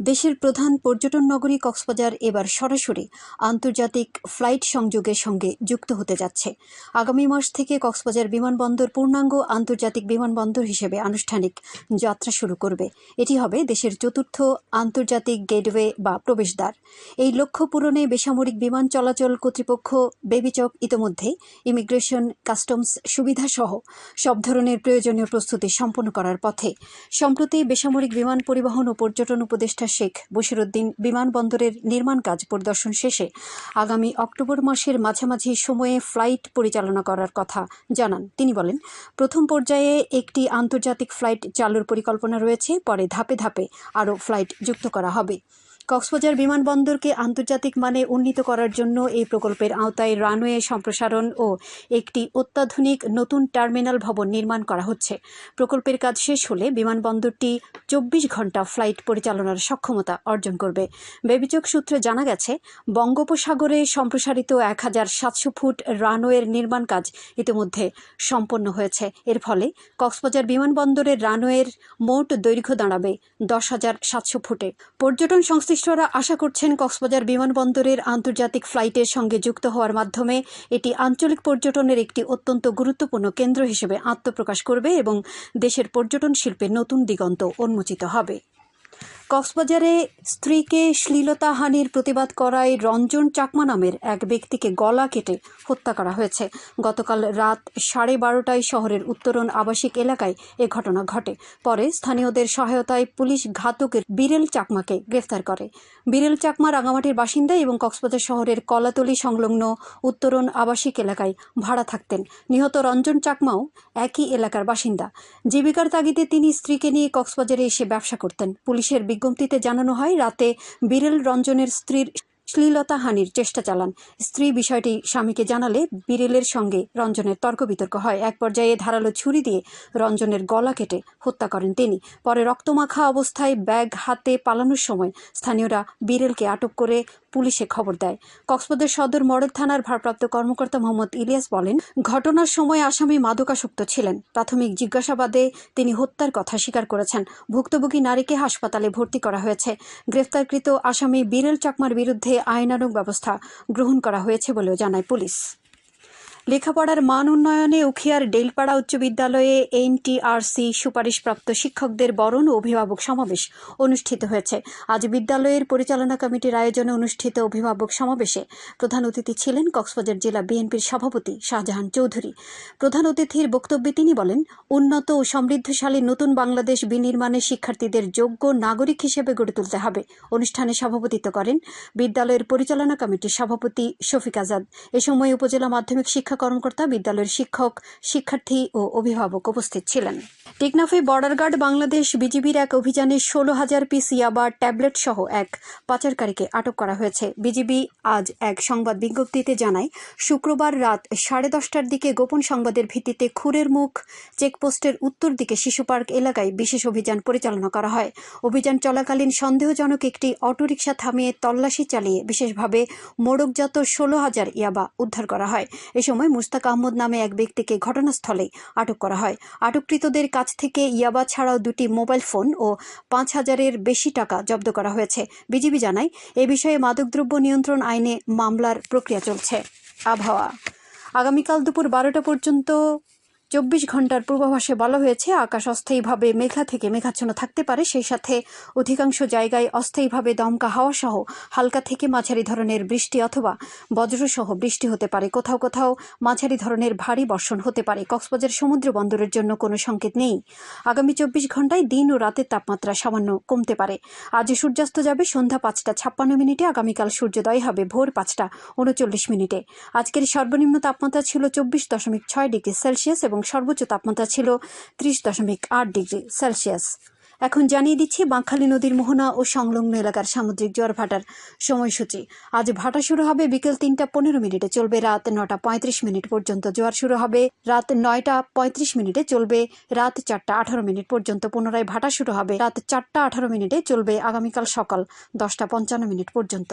দেশের প্রধান পর্যটন নগরী কক্সবাজার এবার সরাসরি আন্তর্জাতিক ফ্লাইট সংযোগের সঙ্গে যুক্ত হতে যাচ্ছে। আগামী মাস থেকে কক্সবাজার বিমানবন্দর পূর্ণাঙ্গ আন্তর্জাতিক বিমানবন্দর হিসেবে আনুষ্ঠানিক যাত্রা শুরু করবে। এটি হবে দেশের চতুর্থ আন্তর্জাতিক গেটওয়ে বা প্রবেশদ্বার। এই লক্ষ্য পূরণে বেসামরিক বিমান চলাচল কর্তৃপক্ষ বেবিচক ইতোমধ্যে ইমিগ্রেশন, কাস্টমস সুবিধা সহ সব ধরনের প্রয়োজনীয় প্রস্তুতি সম্পন্ন করার পথে। সম্প্রতি বেসামরিক বিমান পরিবহন ও পর্যটন উপদেষ্টা শেখ বশিরুদ্দিন বিমানবন্দরের নির্মাণ কাজ পরিদর্শন শেষে আগামী অক্টোবর মাসের মাঝামাঝি সময়ে ফ্লাইট পরিচালনা করার কথা জানান। তিনি বলেন, প্রথম পর্যায়ে একটি আন্তর্জাতিক ফ্লাইট চালুর পরিকল্পনা রয়েছে, পরে ধাপে ধাপে আরও ফ্লাইট যুক্ত করা হবে। কক্সবাজার বিমানবন্দরকে আন্তর্জাতিক মানে উন্নীত করার জন্য এই প্রকল্পের আওতায় রানওয়ে সম্প্রসারণ ও একটি অত্যাধুনিক নতুন টার্মিনাল ভবন নির্মাণ করা হচ্ছে। প্রকল্পের কাজ শেষ হলে বিমানবন্দরটি চব্বিশ ঘণ্টা ফ্লাইট পরিচালনার সক্ষমতা অর্জন করবে। বেবিচক সূত্রে জানা গেছে, বঙ্গোপসাগরে সম্প্রসারিত এক হাজার সাতশো ফুট রানওয়ের নির্মাণ কাজ ইতিমধ্যে সম্পন্ন হয়েছে। এর ফলে কক্সবাজার বিমানবন্দরের রানওয়ের মোট দৈর্ঘ্য দাঁড়াবে দশ হাজার সাতশো ফুটে। পর্যটন সংশ্লিষ্টরা আশা করছেন কক্সবাজার বিমানবন্দরের আন্তর্জাতিক ফ্লাইটের সঙ্গে যুক্ত হওয়ার মাধ্যমে এটি আঞ্চলিক পর্যটনের একটি অত্যন্ত গুরুত্বপূর্ণ কেন্দ্র হিসেবে আত্মপ্রকাশ করবে এবং দেশের পর্যটন শিল্পের নতুন দিগন্ত উন্মোচিত হবে। কক্সবাজারে স্ত্রীকে শ্লীলতাহানির প্রতিবাদ করায় রঞ্জন চাকমা নামের এক ব্যক্তিকে গলা কেটে হত্যা করা হয়েছে। গতকাল রাত সাড়ে বারোটায় শহরের উত্তরণ আবাসিক এলাকায় এ ঘটনা ঘটে। পরে স্থানীয়দের সহায়তায় পুলিশ ঘাতকের বিরেল চাকমাকে গ্রেফতার করে। বিরেল চাকমা রাঙামাটির বাসিন্দা এবং কক্সবাজার শহরের কলাতলি সংলগ্ন উত্তরণ আবাসিক এলাকায় ভাড়া থাকতেন। নিহত রঞ্জন চাকমাও একই এলাকার বাসিন্দা। জীবিকার তাগিদে তিনি স্ত্রীকে নিয়ে কক্সবাজারে এসে ব্যবসা করতেন। পুলিশের বিজ্ঞপ্তিতে জানানো হয়, রাতে বিরেল রঞ্জনের স্ত্রীর শ্লীলতা হানির চেষ্টা চালান। স্ত্রী বিষয়টি স্বামীকে জানালে বিরেলের সঙ্গে রঞ্জনের তর্ক বিতর্ক হয়। এক পর্যায়ে ধারালো ছুরি দিয়ে রঞ্জনের গলা কেটে হত্যা করেন তিনি। পরে রক্তমাখা অবস্থায় ব্যাগ হাতে পালানোর সময় স্থানীয়রা বিরেলকে আটক করে পুলিশে খবর দেয়। কক্সবাজার সদর মডেল থানার ভারপ্রাপ্ত কর্মকর্তা মোহাম্মদ ইলিয়াস বলেন, ঘটনার সময় আসামি মাদকাসক্ত ছিলেন। প্রাথমিক জিজ্ঞাসাবাদে তিনি হত্যার কথা স্বীকার করেছেন। ভুক্তভোগী নারীকে হাসপাতালে ভর্তি করা হয়েছে। গ্রেফতারকৃত আসামি বিরেল চাকমার বিরুদ্ধে আইনানুগ ব্যবস্থা গ্রহণ করা হয়েছে বলেও জানায় পুলিশ। লেখাপড়ার মান উন্নয়নে উখিয়ার ডেলপাড়া উচ্চ বিদ্যালয়ে এনটিআরসি সুপারিশপ্রাপ্ত শিক্ষকদের বরণ অভিভাবক সমাবেশ অনুষ্ঠিত হয়েছে। আজ বিদ্যালয়ের পরিচালনা কমিটির আয়োজনে অনুষ্ঠিত অভিভাবক সমাবেশে প্রধান অতিথি ছিলেন কক্সবাজার জেলা বিএনপির সভাপতি শাহজাহান চৌধুরী। প্রধান অতিথির বক্তব্যে তিনি বলেন, উন্নত ও সমৃদ্ধশালী নতুন বাংলাদেশ বিনির্মাণে শিক্ষার্থীদের যোগ্য নাগরিক হিসেবে গড়ে তুলতে হবে। অনুষ্ঠানে সভাপতিত্ব করেন বিদ্যালয়ের পরিচালনা কমিটির সভাপতি শফিক আজাদ। এ সময় উপজেলা মাধ্যমিক শিক্ষা কর্মকর্তা, বিদ্যালয়ের শিক্ষক, শিক্ষার্থী ও অভিভাবক উপস্থিত ছিলেন। টেকনাফে বর্ডার গার্ড বাংলাদেশ বিজিবির এক অভিযানে ষোলো হাজার পিস ইয়াবা, ট্যাবলেট সহ এক পাচারকারীকে আটক করা হয়েছে। বিজিবি আজ এক সংবাদ বিজ্ঞপ্তিতে জানায়, শুক্রবার রাত সাড়ে দশটার দিকে গোপন সংবাদের ভিত্তিতে খুরের মুখ চেকপোস্টের উত্তর দিকে শিশু পার্ক এলাকায় বিশেষ অভিযান পরিচালনা করা হয়। অভিযান চলাকালীন সন্দেহজনক একটি অটোরিকশা থামিয়ে তল্লাশি চালিয়ে বিশেষভাবে মোড়কজাত ষোলো হাজার ইয়াবা উদ্ধার করা হয়। এ সময় মুস্তাক আহমদ নামে এক ব্যক্তিকে ঘটনাস্থলে আটক করা হয়। আটককৃতদের কাছ থেকে ইয়াবা ছাড়াও দুটি মোবাইল ফোন ও পাঁচ হাজারের বেশি টাকা জব্দ করা হয়েছে। বিজিবি জানায়, এ বিষয়ে মাদকদ্রব্য নিয়ন্ত্রণ আইনে মামলার প্রক্রিয়া চলছে। আবহাওয়া। আগামীকাল দুপুর বারোটা পর্যন্ত চব্বিশ ঘণ্টার পূর্বাভাসে বলা হয়েছে, আকাশ অস্থায়ীভাবে মেঘলা থেকে মেঘাচ্ছন্ন থাকতে পারে, সেই সাথে অধিকাংশ জায়গায় অস্থায়ীভাবে দমকা হাওয়া সহ হালকা থেকে মাঝারি ধরনের বৃষ্টি অথবা বজ্রসহ বৃষ্টি হতে পারে। কোথাও কোথাও মাঝারি ধরনের ভারী বর্ষণ হতে পারে। কক্সবাজার সমুদ্র বন্দরের জন্য কোনো সংকেত নেই। আগামী চব্বিশ ঘন্টায় দিন ও রাতের তাপমাত্রা সামান্য কমতে পারে। আজ সূর্যাস্ত যাবে সন্ধ্যা পাঁচটা ছাপ্পান্ন মিনিটে, আগামীকাল সূর্যোদয় হবে ভোর পাঁচটা উনচল্লিশ মিনিটে। আজকের সর্বনিম্ন তাপমাত্রা ছিল চব্বিশ দশমিক ছয় ডিগ্রি সেলসিয়াস এবং সর্বোচ্চ তাপমাত্রা ছিল ত্রিশ দশমিক আট ডিগ্রি সেলসিয়াস। এখন জানিয়ে দিচ্ছি, বাঁকখালী নদীর মোহনা ও সংলগ্ন এলাকার সামুদ্রিক জোয়ার ভাটার সময়সূচি। আজ ভাটা শুরু হবে বিকেল তিনটা পনেরো মিনিটে চলবে রাত নটা পঁয়ত্রিশ মিনিট পর্যন্ত জোয়ার শুরু হবে। রাত নয়টা পঁয়ত্রিশ মিনিটে চলবে, রাত চারটা আঠারো মিনিট পর্যন্ত পুনরায় ভাটা শুরু হবে। রাত চারটা আঠারো মিনিটে চলবে আগামীকাল সকাল দশটা পঞ্চান্ন মিনিট পর্যন্ত।